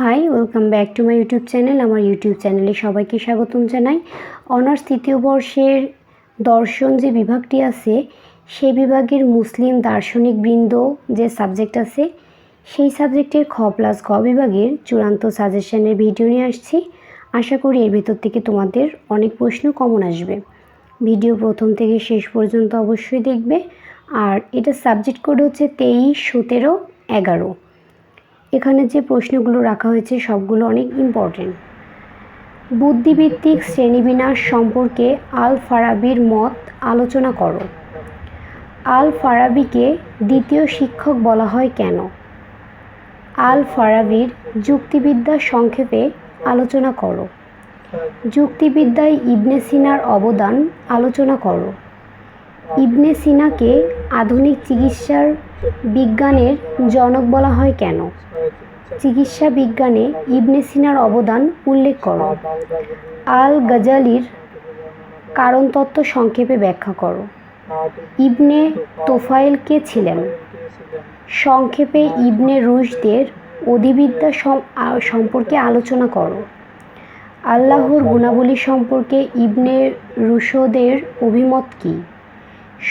Hi welcome back to my YouTube channel আমার YouTube চ্যানেলে সবাইকে স্বাগতম জানাই। অনার্স তৃতীয় বর্ষের দর্শন যে বিভাগটি আছে, সেই বিভাগের মুসলিম দার্শনিক বৃন্দ যে সাবজেক্ট আছে, সেই সাবজেক্টের খ প্লাস গ বিভাগের চূড়ান্ত সাজেশনের ভিডিও নিয়ে আসছি। আশা করি এর ভেতর থেকে তোমাদের অনেক প্রশ্ন কমন আসবে। ভিডিও প্রথম থেকে শেষ পর্যন্ত অবশ্যই দেখবে। আর এটা সাবজেক্ট কোড হচ্ছে তেইশ, সতেরো, এগারো। এখানে যে প্রশ্নগুলো রাখা হয়েছে সবগুলো অনেক ইম্পর্টেন্ট বুদ্ধিভিত্তিক শ্রেণীবিন্যাস সম্পর্কে আল ফারাবির মত আলোচনা করো। আল ফারাবিকে দ্বিতীয় শিক্ষক বলা হয় কেন? আল ফারাবির যুক্তিবিদ্যা সংক্ষেপে আলোচনা করো। যুক্তিবিদ্যায় ইবনে সিনার অবদান আলোচনা করো। ইবনে সিনাকে আধুনিক চিকিৎসার বিজ্ঞানের জনক বলা হয় কেন? চিকিৎসা বিজ্ঞানে ইবনে সিনার অবদান উল্লেখ করো। আল গাজালির কারণতত্ত্ব সংক্ষেপে ব্যাখ্যা করো। ইবনে তোফাইল কে ছিলেন? সংক্ষেপে ইবনে রুশদের অধিবিদ্যা সম্পর্কে আলোচনা করো। আল্লাহর গুণাবলী সম্পর্কে ইবনে রুশদের অভিমত কি?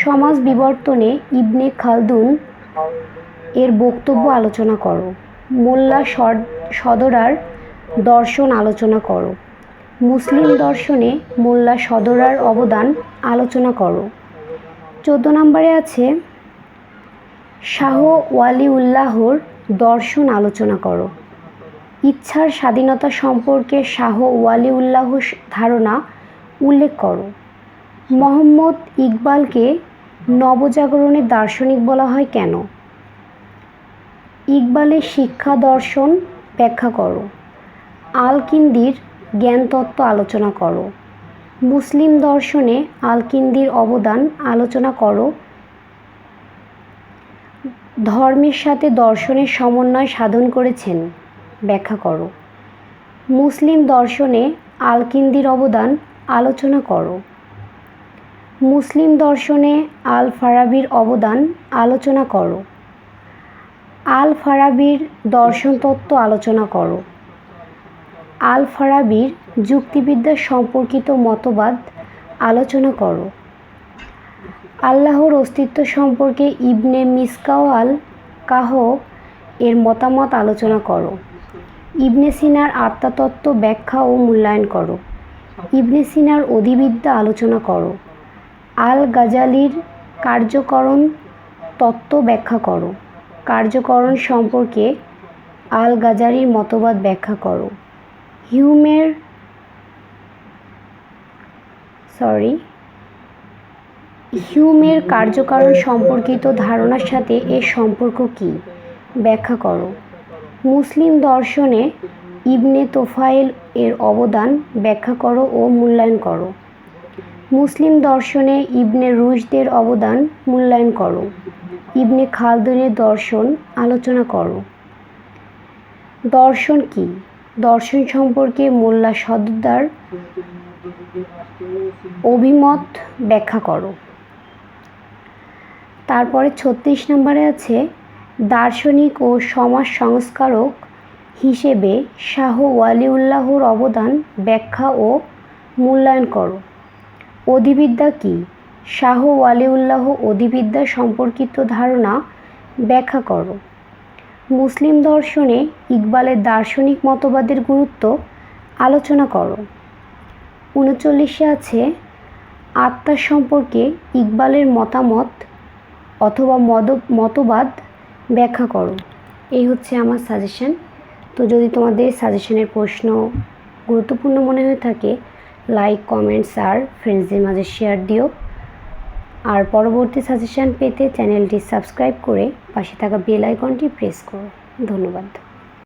সমাজ বিবর্তনে ইবনে খালদুন এর বক্তব্য আলোচনা করো। মোল্লা সদরার দর্শন আলোচনা করো। মুসলিম দর্শনে মোল্লা সদরার অবদান আলোচনা করো। চোদ্দ নম্বরে আছে, শাহ ওয়ালিউল্লাহর দর্শন আলোচনা করো। ইচ্ছার স্বাধীনতা সম্পর্কে শাহ ওয়ালিউল্লাহর ধারণা উল্লেখ করো। মোহাম্মদ ইকবালকে নবজাগরণের দার্শনিক বলা হয় কেন? ইকবালের শিক্ষা দর্শন ব্যাখ্যা করো। আলকিন্দির জ্ঞানতত্ত্ব আলোচনা করো। মুসলিম দর্শনে আলকিন্দির অবদান আলোচনা করো। ধর্মের সাথে দর্শনের সমন্বয় সাধন করেছেন, ব্যাখ্যা করো। মুসলিম দর্শনে আলকিন্দির অবদান আলোচনা করো। মুসলিম দর্শনে আল ফারাবির অবদান আলোচনা করো। আল ফারাবির দর্শনতত্ত্ব আলোচনা করো। আল ফারাবির যুক্তিবিদ্যা সম্পর্কিত মতবাদ আলোচনা করো। আল্লাহর অস্তিত্ব সম্পর্কে ইবনে মিসকাওয়াল কাহ এর মতামত আলোচনা করো। ইবনে সিনার আত্মাতত্ত্ব ব্যাখ্যা ও মূল্যায়ন করো। ইবনে সিনার অধিবিদ্যা আলোচনা করো। আল গাজালির কার্যকরণ তত্ত্ব ব্যাখ্যা করো। কার্যকরণ সম্পর্কে আল গাজারির মতবাদ ব্যাখ্যা করো। হিউমের সরি হিউমের কার্যকারণ সম্পর্কিত ধারণার সাথে এর সম্পর্ক কী? ব্যাখ্যা করো। মুসলিম দর্শনে ইবনে তোফায়েল এর অবদান ব্যাখ্যা করো ও মূল্যায়ন করো। মুসলিম দর্শনে ইবনে রুশদের অবদান মূল্যায়ন করো। ইবনে খালদুনের দর্শন আলোচনা করো। দর্শন কি? দর্শন সম্পর্কে মোল্লা সদদার অভিমত ব্যাখ্যা করো। তারপরে ছত্রিশ নম্বরে আছে, দার্শনিক ও সমাজ সংস্কারক হিসেবে শাহ ওয়ালিউল্লাহর অবদান ব্যাখ্যা ও মূল্যায়ন করো। অধিবিদ্যা কী? শাহ ওয়ালিউল্লাহ অধিবিদ্যা সম্পর্কিত ধারণা ব্যাখ্যা করো। মুসলিম দর্শনে ইকবালের দার্শনিক মতবাদের গুরুত্ব আলোচনা করো। উনচল্লিশে আছে, আত্মা সম্পর্কে ইকবালের মতামত অথবা মদ, মতবাদ ব্যাখ্যা করো। এই হচ্ছে আমার সাজেশন তো যদি তোমাদের সাজেশনের প্রশ্ন গুরুত্বপূর্ণ মনে হয়ে থাকে লাইক কমেন্টস আর ফ্রেন্ডসদের মাঝে শেয়ার দিও। আর পরবর্তী সাজেশান পেতে চ্যানেলটি সাবস্ক্রাইব করে পাশে থাকা বেল আইকনটি প্রেস করো। ধন্যবাদ।